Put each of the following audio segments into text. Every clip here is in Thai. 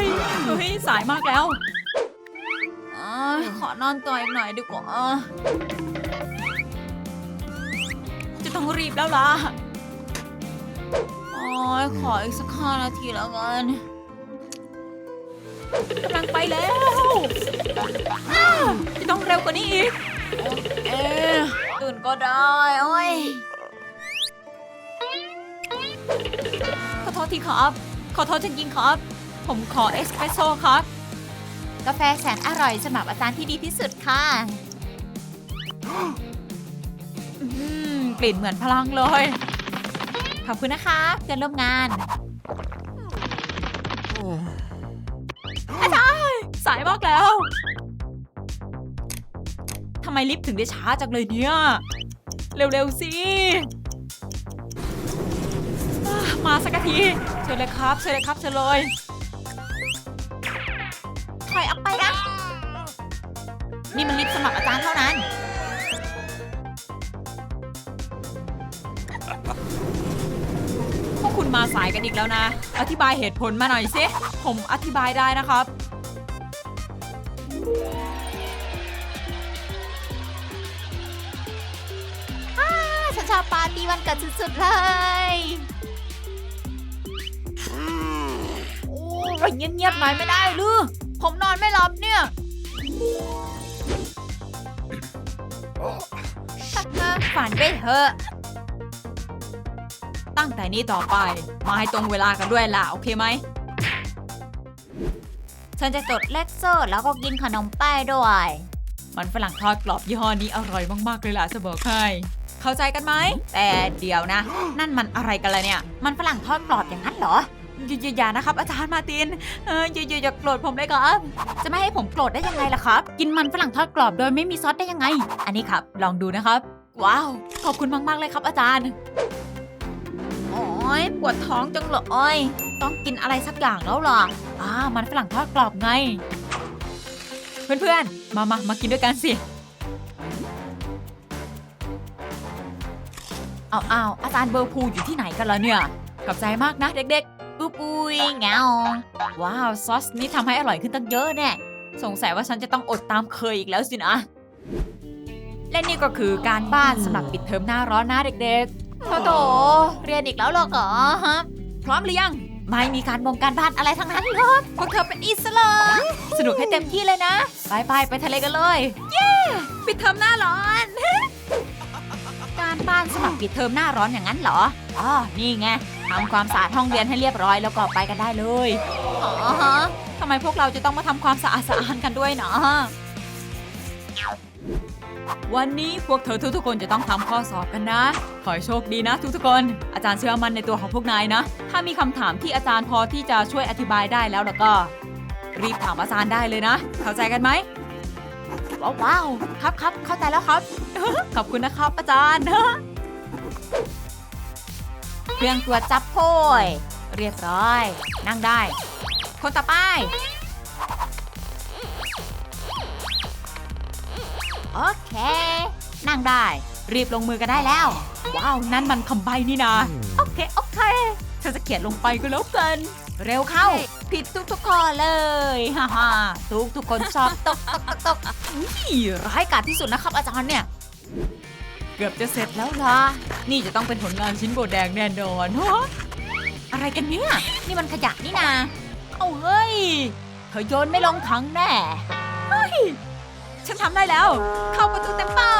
ยเฮ้ยสายมากแล้วอ่าขอนอนต่ออีกหน่อยดีกว่าจะต้องรีบแล้วล่ะโอ้ยขออีกสักห้านาทีแล้วกันกำลังไปแล้วอ้าวจะต้องเร็วกว่านี้อีกเอ๊ะตื่นก็ได้โอ้ยขอโทษทีครับ ขอโทษจริงๆครับ ผมขอเอสเปรสโซ่ครับ กาแฟแสนอร่อยสำหรับอาจารย์ที่ดีที่สุดค่ะ อืมกลิ่นเหมือนพลังเลย ขอบคุณนะคะเพื่อนร่วมงาน อาจารย์สายมากแล้ว ทำไมลิฟต์ถึงได้ช้าจังเลยเนี่ย เร็ว ๆ สิมาสักทีเชิญเลยครับเชิญเลยครับเชิญเลย อยออกไปนะ นี่มันลิฟต์สำหรับอาจารย์เท่านั้น พวกคุณมาสายกันอีกแล้วนะ อธิบายเหตุผลมาหน่อยสิ ผมอธิบายได้นะครับ ฉันชอบปาร์ตี้วันเกิดสุดๆเลย โอ้ยเงียบๆหน่อยไม่ได้หรือ ผมนอนไม่หลับเนี่ยฝันไปเถอะ ตั้งแต่นี้ต่อไป มาให้ตรงเวลากันด้วยล่ะ โอเคไหม ฉันจะจดเลขโซ่แล้วก็กินขนมป้ายด้วย มันฝรั่งทอดกรอบยี่ห้อนี้อร่อยมาก ๆ เลยล่ะจะบอกให้ เข้าใจกันไหม แต่เดี๋ยวนะ นั่นมันอะไรกันล่ะเนี่ย มันฝรั่งทอดกรอบอย่างนั้นเหรอ อย่าอย่าอย่านะครับ อาจารย์มาตินเอออย่าอย่าอย่าโกรธผมเลยครับ จะไม่ให้ผมโกรธได้ยังไงล่ะครับ กินมันฝรั่งทอดกรอบโดยไม่มีซอสได้ยังไง อันนี้ครับ ลองดูนะครับ ว้าว ขอบคุณมากๆเลยครับ อาจารย์โอ้ยปวดท้องจังเลยต้องกินอะไรสักอย่างแล้วล่ะอ่ามันฝรั่งทอดกรอบไง เพื่อนๆ มามามากินด้วยกันสิเอาเอาอาจารย์เบอร์พูอยู่ที่ไหนกันล่ะเนี่ย ขอบใจมากนะเด็กๆ ปุยเงาว้าว ซอสนี้ทำให้อร่อยขึ้นตั้งเยอะแน่ สงสัยว่าฉันจะต้องอดตามเคยอีกแล้วสินะ และนี่ก็คือการบ้านสำหรับปิดเทอมหน้าร้อนนะเด็กๆโถโถเรียนอีกแล้วหรอเหรอฮะพร้อมหรือยัง ไม่มีการบงการบ้านอะไรทั้งนั้นเลยพวกเธอเป็นอิสระสนุกให้เต็มที่เลยนะ ไปไปไปทะเลกันเลย เย้ ปิดเทอมหน้าร้อน การบ้านสำหรับปิดเทอมหน้าร้อนอย่างนั้นเหรอ อ๋อ นี่ไง ทำความสะอาดห้องเรียนให้เรียบร้อยแล้วก็ไปกันได้เลย อ๋อฮะทำไมพวกเราจะต้องมาทำความสะอาดสะอาดกันด้วยเนาะวันนี้พวกเธอทุกๆคนจะต้องทำข้อสอบกันนะ ขอให้โชคดีนะทุกๆคน อาจารย์เชื่อมั่นในตัวของพวกนายนะ ถ้ามีคำถามที่อาจารย์พอที่จะช่วยอธิบายได้แล้วแล้วก็ รีบถามอาจารย์ได้เลยนะ เข้าใจกันไหมว้าวว้าวครับครับเข้าใจแล้วครับ ขอบคุณนะครับอาจารย์เค รื่องตรวจจับโพยเรียบร้อย นั่งได้ คนต่อไป โอเค นั่งได้ รีบลงมือกันได้แล้ว ว้าว นั่นมันคำใบนี่นะ โอเค โอเค เธอจะเขียนลงไปก็แล้วกัน เร็วเข้า ผิดทุกๆข้อเลย ฮ่าฮ่าทุกทุกๆคนชอบตกตกตกตกอุ๊ยร้ายกาจที่สุดนะครับอาจารย์เนี่ย เกือบจะเสร็จแล้วล่ะ นี่จะต้องเป็นผลงานชิ้นโบแดงแน่นอนฮะอะไรกันเนี่ย นี่มันขยะนี่นา เอาเฮ้ย เธอโยนไม่ลงถังแน่ เฮ้ย ฉันทำได้แล้ว เข้าประตูเต็มเป้า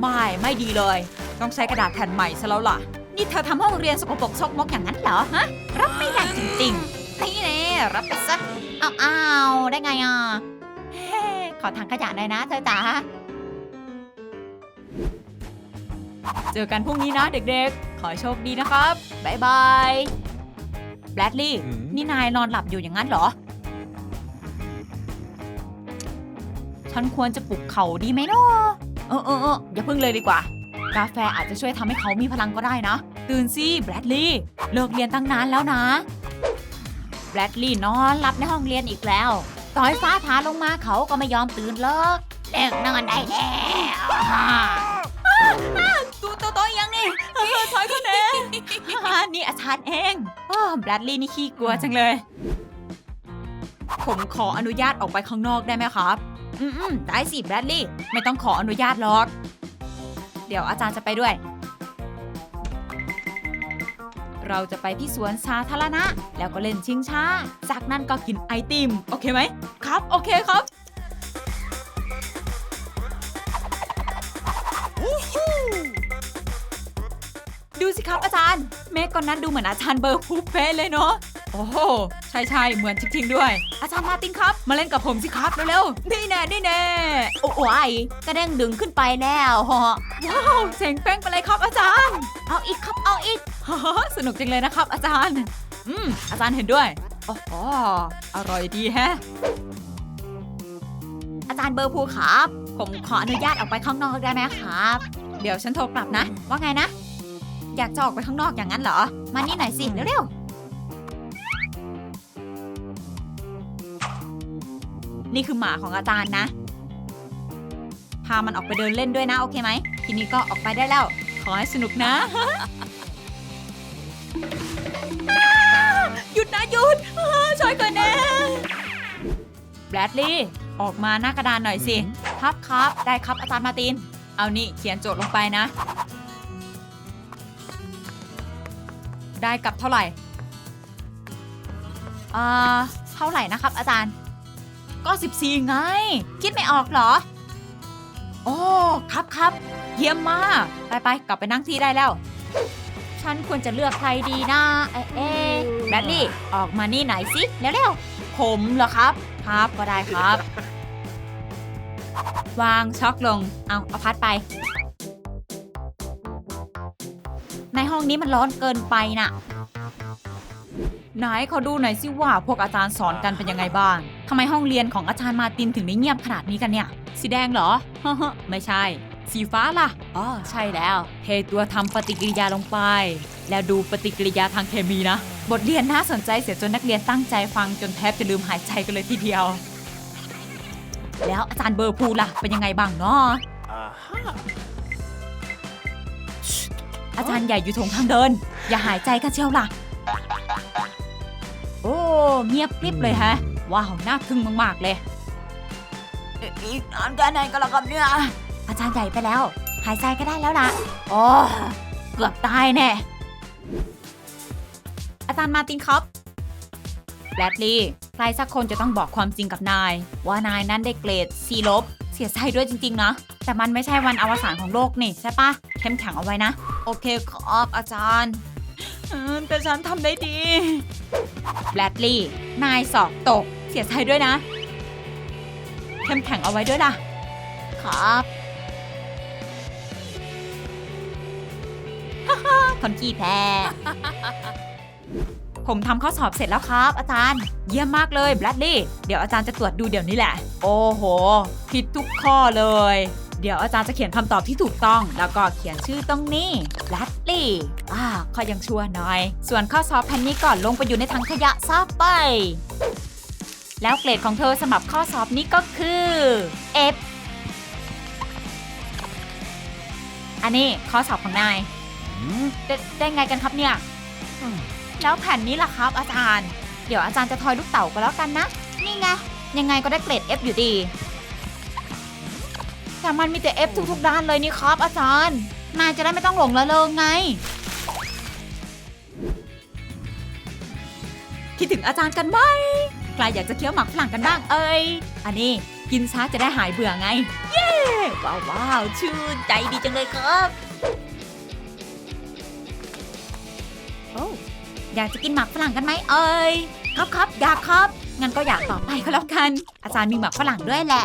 ไม่ ไม่ดีเลย ต้องใช้กระดาษแผ่นใหม่ซะแล้วล่ะ นี่เธอทำห้องเรียนสกปรกซกมกอย่างนั้นเหรอฮะ รับไม่ได้จริงๆ นี่แน่รับไปซะอ้าวอ้าวได้ไงอะเฮ้ขอถังขยะหน่อยนะเธอจ๋า เจอกันพรุ่งนี้นะเด็กๆ ขอให้โชคดีนะครับบ๊ายบายแบลดลี่ อืม นี่นายนอนหลับอยู่อย่างนั้นเหรอ ฉันควรจะปลุกเขาดีไหมเนาะเออเออเอออย่าพึ่งเลยดีกว่า กาแฟอาจจะช่วยทำให้เขามีพลังก็ได้นะ ตื่นสิแบรดลีย์เลิกเรียนตั้งนานแล้วนะแบรดลีย์นอนหลับในห้องเรียนอีกแล้ว ต่อยฟ้าผ่าลงมาเขาก็ไม่ยอมตื่นเลิกเกนอนได้แล้วตัวโตๆยังนี่เออถอยคนเองนี่อาจารย์เองอ้อแบรดลี่นี่ขี้กลัวจังเลย ผมขออนุญาตออกไปข้างนอกได้ไหมครับ อืมๆได้สิแบรดลี่ไม่ต้องขออนุญาตหรอก เดี๋ยวอาจารย์จะไปด้วย เราจะไปที่สวนสาธารณะ แล้วก็เล่นชิงช้า จากนั้นก็กินไอติม โอเคไหม ครับ โอเคครับดูสิครับอาจารย์ เมฆก่อนนั้นดูเหมือนอาจารย์เบอร์พูเป๊ะเลยเนาะ โอ้โหใช่ใช่เหมือนจริงๆด้วย อาจารย์มาตินครับ มาเล่นกับผมสิครับเร็วๆนี่แน่นี่แน่โอ้ยกระเด้งดึงขึ้นไปแล้วฮะว้าวเจ๋งเป้งไปเลยครับอาจารย์ เอาอีกครับเอาอีกฮ่าฮ่าฮ่าสนุกจังเลยนะครับ อาจารย์ อืมอาจารย์เห็นด้วยโอ้โหอร่อยดีแฮะอาจารย์เบอร์ภูครับ ผมขออนุญาตออกไปข้างนอกได้ไหมครับ เดี๋ยวฉันโทรกลับนะ ว่าไงนะ อยากจะออกไปข้างนอกอย่างนั้นเหรอ มานี่หน่อยสิเร็วๆ นี่คือหมาของอาจารย์นะ พามันออกไปเดินเล่นด้วยนะโอเคไหม ทีนี้ก็ออกไปได้แล้ว ขอให้สนุกนะหยุดนะหยุดช่วยก่อนนะแบรดลีย์ออกมาหน้ากระดานหน่อยสิ ครับครับได้ครับอาจารย์มาติน เอานี่เขียนโจทย์ลงไปนะ ได้กับเท่าไหร่ๆอ่าเท่าไหร่นะครับอาจารย์ ก็ 14 ไง คิดไม่ออกเหรอ โอ้ ครับครับ เยี่ยมมาก ไปไปกลับไปนั่งที่ได้แล้ว ฉันควรจะเลือกใครดีนะเอ๊ะเอ๊ะแบดลี่ ออกมานี่ไหนสิเร็วๆ ผมเหรอครับ ครับก็ได้ครับ วางช็อกลง เอาเอาพัดไป ในห้องนี้มันร้อนเกินไปน่ะไหนเขาดูหน่อยสิว่าพวกอาจารย์สอนกันเป็นยังไงบ้าง ทำไมห้องเรียนของอาจารย์มาร์ตินถึงได้เงียบขนาดนี้กันเนี่ย สีแดงเหรอไม่ใช่ สีฟ้าล่ะ อ๋อ ใช่แล้ว เทตัวทำปฏิกิริยาลงไป แล้วดูปฏิกิริยาทางเคมีนะ บทเรียนน่าสนใจเสียจนนักเรียนตั้งใจฟังจนแทบจะลืมหายใจกันเลยทีเดียว แล้วอาจารย์เบอร์พูล่ะ เป็นยังไงบ้างเนาะอาจารย์ใหญ่อยู่ตรงทางเดิน อย่าหายใจกันเชียวล่ะ โอ้ เงียบกริบเลยฮะ ว้าว น่าทึ่งมาก ๆ เลยเอ๊ะอีกนานแค่ไหนกันละครับเนี่ย อาจารย์ใหญ่ไปแล้ว หายใจก็ได้แล้วล่ะโอ้เกือบตายแน่ อาจารย์มาร์ตินครับแบรดลีย์ใครสักคนจะต้องบอกความจริงกับนาย ว่านายนั้นได้เกรด C ลบ เสียใจด้วยจริง ๆ นะ แต่มันไม่ใช่วันอวสานของโลกนี่ใช่ปะเข้มแข็งเอาไว้นะ โอเคครับอาจารย์เออแต่ฉันทำได้ดีแบรดลีย์นายสอบตกเสียใจด้วยนะ เข้มแข็งเอาไว้ด้วยล่ะ ครับ คนขี้แพ้ ผมทำข้อสอบเสร็จแล้วครับ อาจารย์ เยี่ยมมากเลยแบรดลี่ เดี๋ยวอาจารย์จะตรวจดูเดี๋ยวนี้แหละ โอ้โห ผิดทุกข้อเลย เดี๋ยวอาจารย์จะเขียนคำตอบที่ถูกต้อง แล้วก็เขียนชื่อตรงนี้แบรดลี่อ่าข้อยังชั่วหน่อย ส่วนข้อสอบแผ่นนี้ก่อนลงไปอยู่ในถังขยะซะไป แล้วเกรดของเธอสำหรับข้อสอบนี้ก็คือ F อันนี้ข้อสอบของนายได้ได้ไงกันครับเนี่ย แล้วแผ่นนี้ล่ะครับอาจารย์ เดี๋ยวอาจารย์จะทอยลูกเต๋าก็แล้วกันนะ นี่ไง ยังไงก็ได้เกรด F อยู่ดี แต่มันมีแต่ F ทุกๆด้านเลยนี่ครับ อาจารย์ นายจะได้ไม่ต้องหลงละเลงไง คิดถึงอาจารย์กันไหม ใครอยากจะเคี้ยวหมักฝรั่งกันบ้างเอ้ยอันนี้กินช้าจะได้หายเบื่อไง เย้ว้าวว้าวชื่นใจดีจังเลยครับ โอ้อยากจะกินหมักฝรั่งกันไหมเอ่ย ครับครับอยากครับ งั้นก็อยากต่อไปก็แล้วกัน อาจารย์มีหมักฝรั่งด้วยแหละ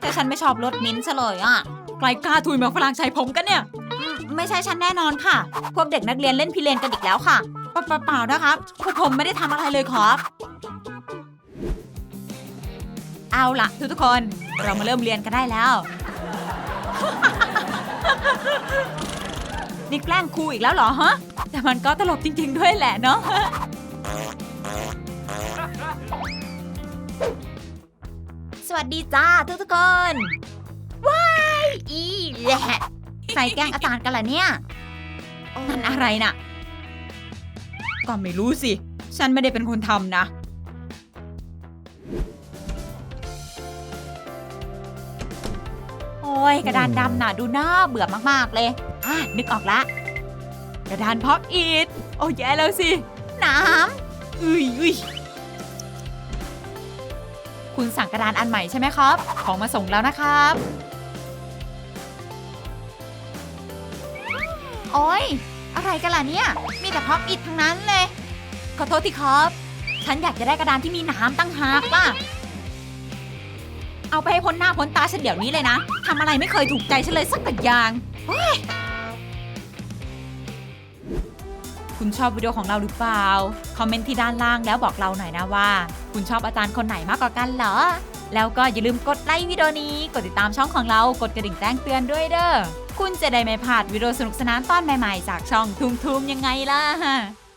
แต่ฉันไม่ชอบรสมิ้นท์ซะเลยอะ ใครกล้าทุยหมักฝรั่งใส่ผมกันเนี่ยอืมไม่ใช่ฉันแน่นอนค่ะ พวกเด็กนักเรียนเล่นพิเรนกันอีกแล้วค่ะ เปล่าเปล่าๆนะครับพวกผมไม่ได้ทำอะไรเลยครับ เอาล่ะ ทุกๆคน เรามาเริ่มเรียนกันได้แล้ว นี่แกล้งครูอีกแล้วเหรอฮะ แต่มันก็ตลกจริง ๆ ด้วยแหละเนาะสวัสดีจ้าทุกทุกคนว้ายอีแหละใครแกล้งอาจารย์กันล่ะเนี่ยนั่นอะไรน่ะ ก็ไม่รู้สิ ฉันไม่ได้เป็นคนทำนะ โอ้ยกระดานดำน่ะดูน่าเบื่อมากๆเลย อะนึกออกละ กระดานพับอีดโอ้ยแย่แล้วสิน้ำอุ้ยอุ้ยคุณสั่งกระดานอันใหม่ใช่ไหมครับ ของมาส่งแล้วนะครับ โอ้ย อะไรกันล่ะเนี่ย มีแต่พับอิดทั้งนั้นเลย ขอโทษทีครับ ฉันอยากจะได้กระดานที่มีน้ำตั้งหากล่ะ เอาไปให้พ้นหน้าพ้นตาฉันเดี๋ยวนี้เลยนะทำอะไรไม่เคยถูกใจฉันเลยสักอย่างคุณชอบวิดีโอของเราหรือเปล่า คอมเมนต์ที่ด้านล่างแล้วบอกเราหน่อยนะว่า คุณชอบอาจารย์คนไหนมากกว่ากันเหรอ แล้วก็อย่าลืมกดไลค์วิดีโอนี้ กดติดตามช่องของเรา กดกระดิ่งแจ้งเตือนด้วยเด้อ คุณจะได้ไม่พลาดวิดีโอสนุกสนานตอนใหม่ๆ จากช่องทุ่มๆยังไงล่ะ